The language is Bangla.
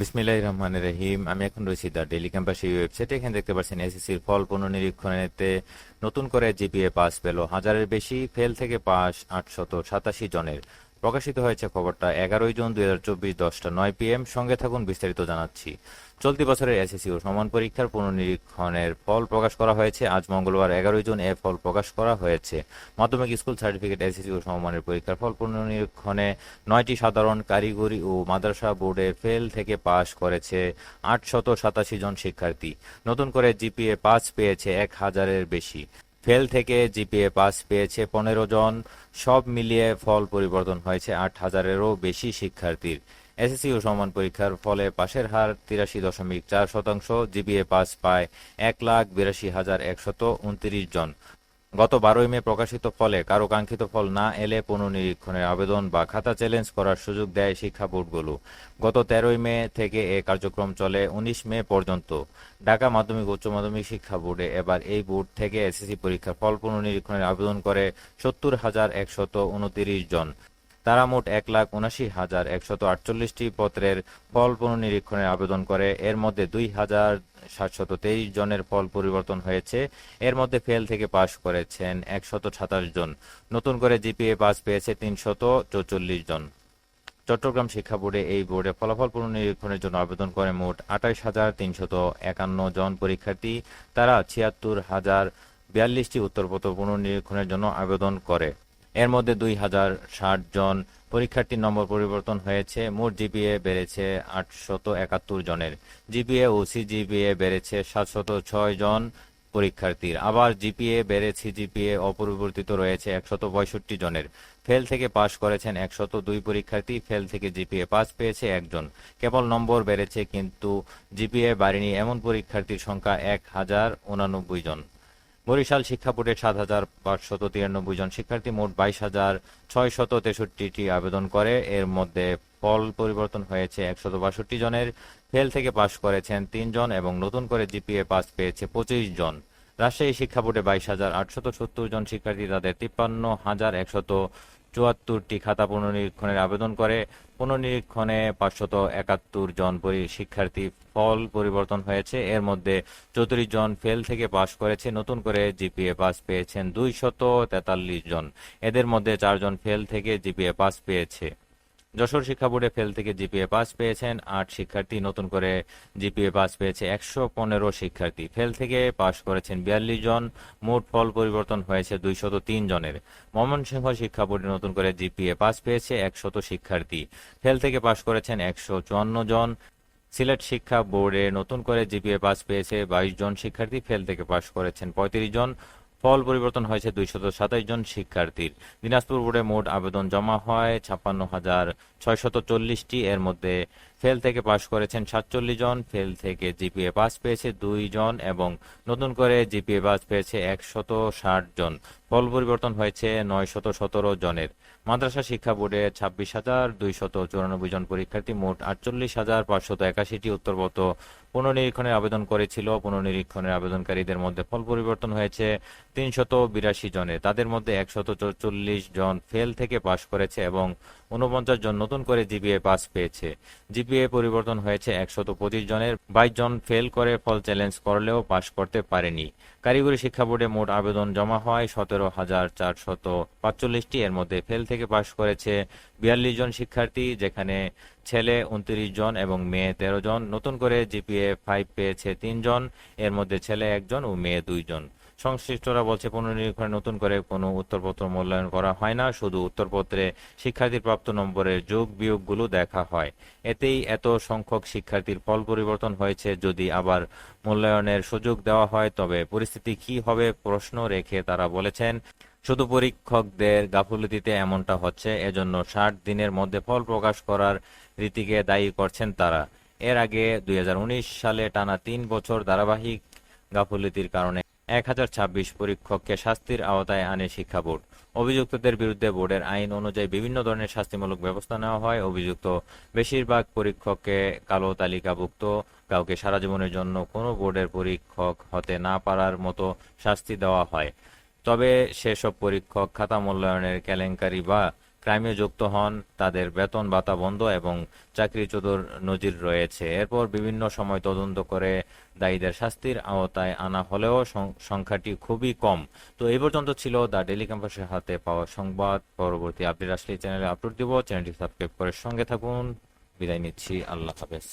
বিসমিল্লাহ রহমান রহিম। আমি এখন রয়েছি দ্য ডেলি ক্যাম্পাসের ওয়েবসাইটে এখানে দেখতে পাচ্ছেন এসএসসির ফল পুনর্নিরীক্ষণেতে নতুন করে জিপিএ পাস পেল। হাজারের বেশি ফেল থেকে পাস আটশত সাতাশি জনের। প্রকাশিত হয়েছে খবরটা এগারোই জুন দুই হাজার চব্বিশ দশটা নয় পিএম। সঙ্গে থাকুন, বিস্তারিত জানাচ্ছি। চলতি বছরের এসএসসি ও সমান পরীক্ষার পুনর্নিরীক্ষণের ফল প্রকাশ করা হয়েছে। আজ মঙ্গলবার এগারোই জুন এ ফল প্রকাশ করা হয়েছে। মাধ্যমিক স্কুল সার্টিফিকেট এসএসসি ও সমমানের পরীক্ষার ফল পুনর্নিরীক্ষণে নয়টি সাধারণ কারিগরি ও মাদ্রাসা বোর্ডে ফেল থেকে পাশ করেছে আটশত সাতাশি জন শিক্ষার্থী। নতুন করে জিপিএ পাস পেয়েছে এক হাজারের বেশি। ফেল থেকে জিপিএ পাস পেয়েছে পনেরো জন। সব মিলিয়ে ফল পরিবর্তন হয়েছে আট হাজারেরও বেশি শিক্ষার্থীর। এসএসসি ও সমান পরীক্ষার ফলে পাশের হার তিরাশি দশমিক চার শতাংশ। জিপিএ পাস পায় এক লাখ বিরাশি হাজার একশত উনত্রিশ জন। গত বারোই মে প্রকাশিত ফলে কারও কাঙ্ক্ষিত ফল না এলে পুনর্নিরীক্ষণের আবেদন বা খাতা চ্যালেঞ্জ করার সুযোগ দেয় শিক্ষা বোর্ডগুলো। গত তেরোই মে থেকে এ কার্যক্রম চলে উনিশ মে পর্যন্ত। ঢাকা মাধ্যমিক উচ্চ মাধ্যমিক শিক্ষা বোর্ডে এবার এই বোর্ড থেকে এসএসসি পরীক্ষার ফল পুনর্নিরীক্ষণের আবেদন করে সত্তর হাজার একশত উনতিরিশ জন। তারা মোট এক লাখ উনাশি হাজার একশত আটচল্লিশটি পত্রের ফল পুনর্নিরীক্ষণের আবেদন করে। এর মধ্যে দুই হাজার সাতশত তেইশ জনের ফল পরিবর্তন হয়েছে। এর মধ্যে ফেল থেকে পাশ করেছেন একশত সাতাশ জন। নতুন করে জিপিএ পাস পেয়েছে তিনশত চৌচল্লিশ জন। চট্টগ্রাম শিক্ষা বোর্ডে এই বোর্ডে ফলাফল পুনর্নিরীক্ষণের জন্য আবেদন করে মোট আঠাইশ হাজার তিনশত একান্ন জন পরীক্ষার্থী। তারা ছিয়াত্তর হাজার বিয়াল্লিশটি উত্তরপত্র পুনর্নিরীক্ষণের জন্য আবেদন করে। এর মধ্যে দুই হাজার ষাট জন পরীক্ষার্থীর নম্বর পরিবর্তন হয়েছে। মোট জিপিএ বেড়েছে আটশত একাত্তর জনের। জিপিএ ও সিজিপিএ বেড়েছে সাতশত ছয় জন পরীক্ষার্থীর। আবার জিপিএ বেড়েছে, জিপিএ অপরিবর্তিত রয়েছে একশত পঁয়ষট্টি জনের। ফেল থেকে পাশ করেছেন একশত দুই পরীক্ষার্থী, ফেল থেকে জিপিএ পাস পেয়েছে একজন। কেবল নম্বর বেড়েছে, কিন্তু জিপিএ বাড়েনি। এমন পরীক্ষার্থীর সংখ্যা এক হাজার উনানব্বই জন। বরিশাল শিক্ষা বোর্ডের সাত হাজার পাঁচশত তিরানব্বই জন শিক্ষার্থী মোট বাইশ হাজার ছয়শত তেষট্টিটি আবেদন করে। এর মধ্যে ফল পরিবর্তন হয়েছে একশত বাষট্টি জনের। ফেল থেকে পাশ করেছেন তিন জন এবং নতুন করে জিপিএ পাস পেয়েছে পঁচিশ জন। রাজশাহী শিক্ষা বোর্ডে বাইশ হাজার আটশত সত্তর জন শিক্ষার্থী, তাদের তিপ্পান্ন হাজার একশত চুয়াত্তরটি খাতা পুনর্নিরীক্ষণের আবেদন করে। পুনর্নিরীক্ষণে পাঁচশত একাত্তর জন শিক্ষার্থী ফল পরিবর্তন হয়েছে। এর মধ্যে চৌত্রিশ জন ফেল থেকে পাশ করেছে। নতুন করে জিপিএ পাস পেয়েছেন দুইশত তেতাল্লিশ জন। এদের মধ্যে চারজন ফেল থেকে জিপিএ পাস পেয়েছে। যশোর শিক্ষা বোর্ডে ফেল থেকে জিপিএ পাস পেয়েছেন আট শিক্ষার্থী। নতুন করে জিপিএ পাস পেয়েছে একশো পনেরো শিক্ষার্থী। ফেল থেকে পাস করেছেন বিয়াল্লিশ জন। মোট ফল পরিবর্তন হয়েছে দুইশত তিন জনের। ময়মনসিংহ শিক্ষা বোর্ডে নতুন করে জিপিএ পাস পেয়েছে একশত শিক্ষার্থী। ফেল থেকে পাস করেছেন একশো চুয়ান্ন জন। সিলেট শিক্ষা বোর্ডে নতুন করে জিপিএ পাস পেয়েছে বাইশ জন শিক্ষার্থী। ফেল থেকে পাস করেছেন পঁয়ত্রিশ জন। ফল পরিবর্তন হয়েছে দুইশত সাতাইশ জন শিক্ষার্থীর। দিনাজপুর বোর্ডে মোট আবেদন জমা হয় ছাপ্পান্ন হাজার ছয়শত চল্লিশটি। এর মধ্যে ফেল থেকে পাশ করেছেন সাতচল্লিশ জন, ফেল থেকে জিপিএ পাস পেয়েছে দুই জন এবং নতুন করে জিপিএ পাস পেয়েছে একশত ষাট জন। ফল পরিবর্তন হয়েছে নয় শত সতেরো জনের। মাদ্রাসা শিক্ষা বোর্ডে ছাব্বিশ হাজার দুইশত চুরানব্বই জন পরীক্ষার্থী, মোট আটচল্লিশ হাজার পাঁচশত একাশিটি উত্তরপত্র পুনর্নিরীক্ষণের আবেদন করেছিল। পুনর্নিরীক্ষণের আবেদনকারীদের মধ্যে ফল পরিবর্তন হয়েছে তিনশত বিরাশি জনের। তাদের মধ্যে একশত চল্লিশ জন ফেল থেকে পাশ করেছে এবং উনপঞ্চাশ জন নতুন করে জিপিএ পাস পেয়েছে। জিপিএ পরিবর্তন হয়েছে একশত পঁচিশ জনের। বাইশ জন ফেল করে ফল চ্যালেঞ্জ করলেও পাশ করতে পারেনি। কারিগরি শিক্ষা বোর্ডে মোট আবেদন জমা হয় সতেরো হাজার চারশত পাঁচচল্লিশটি। এর মধ্যে ফেল থেকে পাশ করেছে বিয়াল্লিশ জন শিক্ষার্থী, যেখানে ছেলে উনত্রিশ জন এবং মেয়ে তেরো জন। নতুন করে জিপিএ ফাইভ পেয়েছে তিনজন এর মধ্যে ছেলে একজন ও মেয়ে দুইজন সংশ্লিষ্টরা বলছে পুনর্নিরীক্ষণে নতুন করে কোনো উত্তরপত্র মূল্যায়ন করা হয় না, শুধু উত্তরপত্রে শিক্ষার্থীর প্রাপ্ত নম্বরের যোগ বিয়োগগুলো দেখা হয়। এতেই এত সংখ্যক শিক্ষার্থীর ফল পরিবর্তন হয়েছে। যদি আবার মূল্যায়নের সুযোগ দেওয়া হয়, তবে পরিস্থিতি কি হবে প্রশ্ন রেখে তারা বলেছেন, শুধু পরীক্ষকদের গাফুলতিতে এমনটা হচ্ছে, এজন্য ষাট দিনের মধ্যে ফল প্রকাশ করার রীতিকে দায়ী করছেন তারা। এর আগে দুই হাজার উনিশ সালে টানা তিন বছর ধারাবাহিক গাফুলতির কারণে এক হাজার ছাব্বিশ পরীক্ষককে শাস্তির আওতায় আনে শিক্ষা বোর্ড। অভিযুক্তদের বিরুদ্ধে বোর্ডের আইন অনুযায়ী বিভিন্ন ধরনের শাস্তিমূলক ব্যবস্থা নেওয়া হয়। অভিযুক্ত বেশিরভাগ পরীক্ষককে কালো তালিকাভুক্ত, কাউকে সারা জীবনের জন্য কোনো বোর্ডের পরীক্ষক হতে না পারার মতো শাস্তি দেওয়া হয়। তবে সেসব পরীক্ষক খাতা মূল্যায়নের কেলেঙ্কারি বা ক্রাইমে যুক্ত হন, তাদের বেতন ভাতা বন্ধ এবং চাকরিচ্যুতর নজির রয়েছে। এরপর বিভিন্ন সময় তদন্ত করে দায়ীদের শাস্তির আওতায় আনা হলেও সংখ্যাটি খুবই কম। তো এই পর্যন্ত ছিল দ্য ডেলি ক্যাম্পাসের হাতে পাওয়া সংবাদ। পরবর্তী আপডেট আসলে চ্যানেলে আপলোড দিব। চ্যানেলটি সাবস্ক্রাইব করে সঙ্গে থাকুন। বিদায় নিচ্ছি। আল্লাহ হাফেজ।